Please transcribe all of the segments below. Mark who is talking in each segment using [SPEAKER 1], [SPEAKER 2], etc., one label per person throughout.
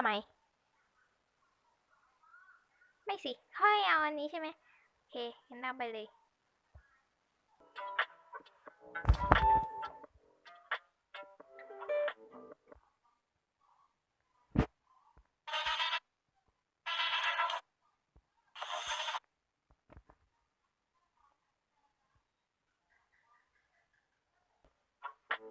[SPEAKER 1] ทำไม ไม่สิค่อยเอาอันนี้ใช่ไหมโอเคงั้นเอาไปเลย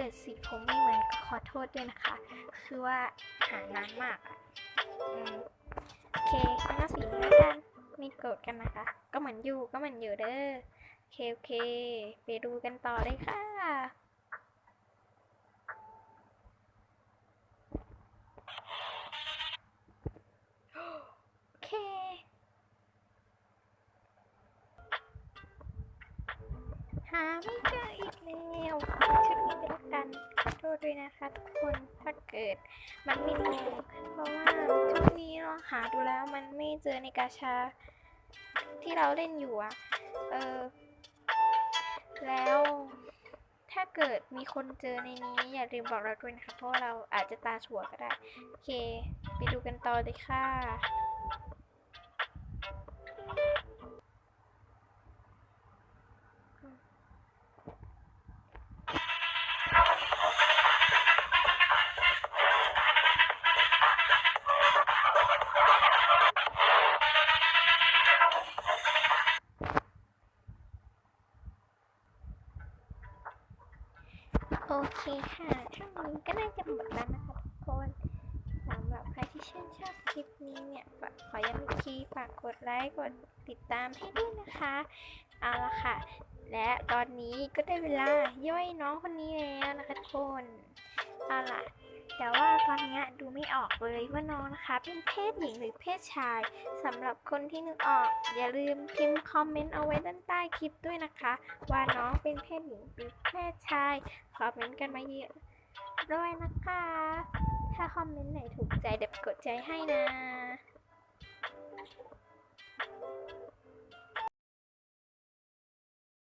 [SPEAKER 1] เกิดสีผมไม่เหมือนขอโทษด้วยนะคะ คือว่าหานานมากอะอืมโอเคงั้นเอาสีนี้แล้วกันไม่โกรธกันนะคะ ก็เหมือนอยู่ก็เหมือนอยู่เด้อโอเคโอเค ไปดูกันต่อเลยค่ะโอเคหาไม่เจออีกแล้ว ด้วยนะคะทุกคนถ้าเกิดมันไม่ตรงเพราะว่าชุดนี้เราหาดูแล้วมันไม่เจอในกาชา ที่เราเล่นอยู่อะเออแล้วถ้าเกิดมีคนเจอในนี้อย่าลืมบอกเราด้วยนะคะเพราะเราอาจจะตาถั่วก็ได้ โอเค ไปดูกันต่อเลยค่ะ โอเคค่ะช่วงนี้ก็น่าจะหมดแล้วนะคะทุกคนสำหรับใครที่ชื่นชอบคลิปนี้เนี่ยฝากขอย้ำอีกทีฝากกดไลค์ กดติดตามให้ด้วยนะคะ เอาละค่ะ และตอนนี้ก็ได้เวลาย่อยน้องคนนี้แล้วนะคะทุกคนเอาล่ะแต่ว่าตอนนี้ดูไม่ออกเลยว่าน้องนะคะ เป็นเพศหญิงหรือเพศชายสำหรับคนที่นึกออก อย่าลืมพิมพ์คอมเมนต์เอาไว้ด้านใต้คลิปด้วยนะคะ ว่าน้องเป็นเพศหญิงหรือเพศชายคอมเมนต์กันมาเยอะด้วยนะคะ ถ้าคอมเมนต์ไหนถูกใจเดี๋ยวกดใจให้นะ